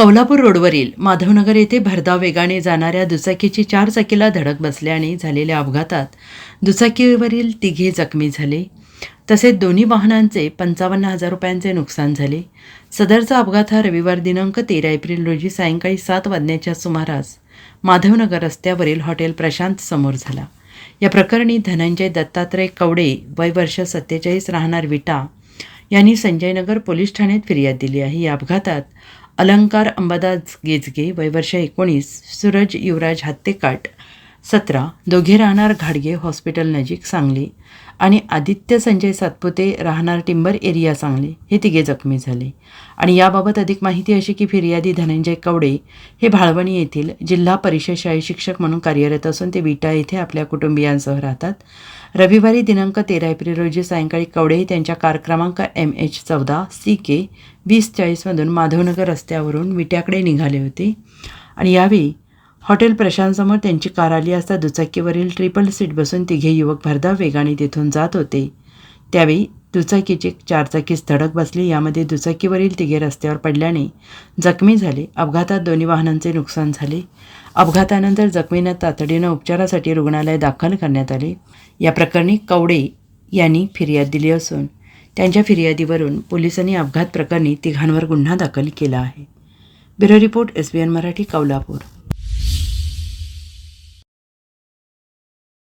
कौलापूर रोडवरील माधवनगर येथे भरधाव वेगाने जाणाऱ्या दुचाकीची चार चाकीला धडक बसल्याने झालेल्या अपघातात दुचाकीवरील तिघे जखमी झाले. तसेच दोन्ही वाहनांचे पंचावन्न हजार रुपयांचे नुकसान झाले. सदरचा अपघात हा रविवार दिनांक तेरा एप्रिल रोजी सायंकाळी सात वाजण्याच्या सुमारास माधवनगर रस्त्यावरील हॉटेल प्रशांत समोर झाला. या प्रकरणी धनंजय दत्तात्रय कवडे वय वर्ष सत्तेचाळीस राहणार विटा यांनी संजयनगर पोलीस ठाण्यात फिर्याद दिली आहे. या अपघातात अलंकार अंबादास गेजगे वयवर्ष एकोणीस सूरज युवराज हत्तेकाट सतरा दोघे राहणार घाडगे हॉस्पिटल नजीक सांगली आणि आदित्य संजय सातपुते राहणार टिंबर एरिया सांगली. हे तिघे जखमी झाले. आणि याबाबत अधिक माहिती अशी की फिर्यादी धनंजय कवडे हे भाळवणी येथील जिल्हा परिषद शाळेत शिक्षक म्हणून कार्यरत असून ते विटा येथे आपल्या कुटुंबियांसह राहतात. रविवारी दिनांक तेरा एप्रिल रोजी सायंकाळी कवडे त्यांच्या कार क्रमांक एम एच चौदा सी के वीस चाळीसमधून माधवनगर रस्त्यावरून विट्याकडे निघाले होते. आणि यावेळी हॉटेल प्रशांतसमोर त्यांची कार आली असता दुचाकीवरील ट्रिपल सीट बसून तिघे युवक भरधाव वेगाने तिथून जात होते. त्यावेळी दुचाकीची चारचाकीस धडक बसली यामध्ये दुचाकीवरील तिघे रस्त्यावर पडल्याने जखमी झाले. अपघातात दोन्ही वाहनांचे नुकसान झाले. अपघातानंतर जखमींना तातडीनं उपचारासाठी रुग्णालय दाखल करण्यात आले. या प्रकरणी कवडे यांनी फिर्याद दिली असून त्यांच्या फिर्यादीवरून पोलिसांनी अपघात प्रकरणी तिघांवर गुन्हा दाखल केला आहे. Bureau report S B N Marathi Kolhapur.